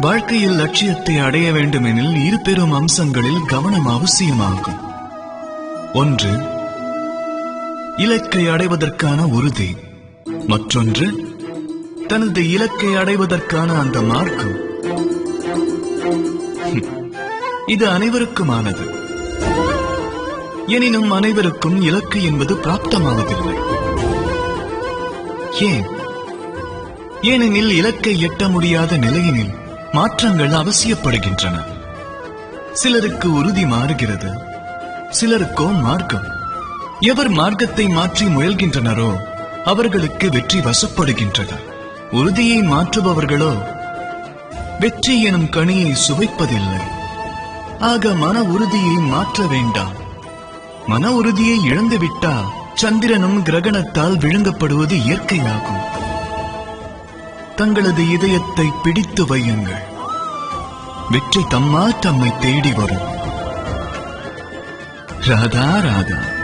வாழ்க்கையில் லட்சியத்தை அடைய வேண்டுமெனில் இரு பெரும் அம்சங்களில் கவனம் அவசியமாகும். ஒன்று இலக்கை அடைவதற்கான உறுதி. மற்றொன்று தனது இலக்கை அடைவதற்கான அந்த மார்க்கம். இது அனைவருக்குமானது. எனினும் அனைவருக்கும் இலக்கு என்பது பிராப்தமாவதில்லை. ஏன்? ஏனெனில் இலக்கை எட்ட முடியாத நிலையினில் மாற்றங்கள் அவசியப்படுகின்றன. சிலருக்கு உறுதி மாறுகிறது. சிலருக்கோ மார்க்கம். எவர் மார்க்கத்தை மாற்றி முயல்கின்றனரோ அவர்களுக்கு வெற்றி வசப்படுகின்றது. உறுதியை மாற்றுபவர்களோ வெற்றி எனும் கனியை சுவைப்பதில்லை. ஆக மன உறுதியை மாற்ற வேண்டாம். மன உறுதியை இழந்துவிட்டால் சந்திரனும் கிரகணத்தால் விழுங்கப்படுவது இயற்கையாகும். தங்களது இதயத்தை பிடித்து வையுங்கள். வெற்றி தம்மா தம்மை தேடி வரும். ராதா ராதா.